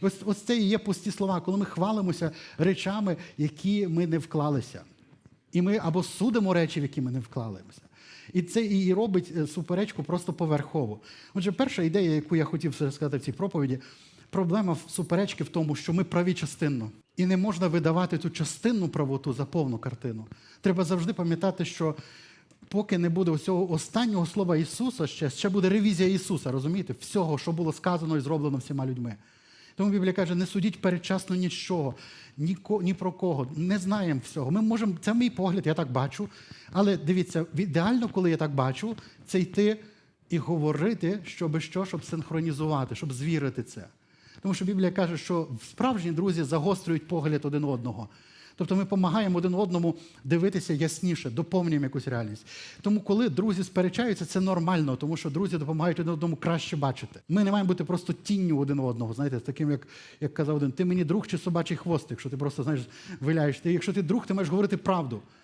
Ось, ось це і є пусті слова, коли ми хвалимося речами, які ми не вклалися. І ми або судимо речі, в які ми не вклалися. І це і робить е, суперечку просто поверхово. Отже, перша ідея, яку я хотів сказати в цій проповіді, проблема в суперечки в тому, що ми праві частинно. І не можна видавати цю частинну правоту за повну картину. Треба завжди пам'ятати, що поки не буде цього останнього слова Ісуса, ще, ще буде ревізія Ісуса, розумієте, всього, що було сказано і зроблено всіма людьми. Тому Біблія каже, не судіть передчасно нічого, ні, ні про кого, не знаємо всього. Ми можемо, це мій погляд, я так бачу. Але дивіться, ідеально, коли я так бачу, це йти і говорити, щоб що, щоб синхронізувати, щоб звірити це. Тому що Біблія каже, що справжні друзі загострюють погляд один одного. Тобто ми допомагаємо один одному дивитися ясніше, доповнюємо якусь реальність. Тому, коли друзі сперечаються, це нормально, тому що друзі допомагають один одному краще бачити. Ми не маємо бути просто тінню один одного, знаєте, таким, як, як казав один, ти мені друг чи собачий хвостик, якщо ти просто знаєш, виляєш. Ти, якщо ти друг, ти маєш говорити правду.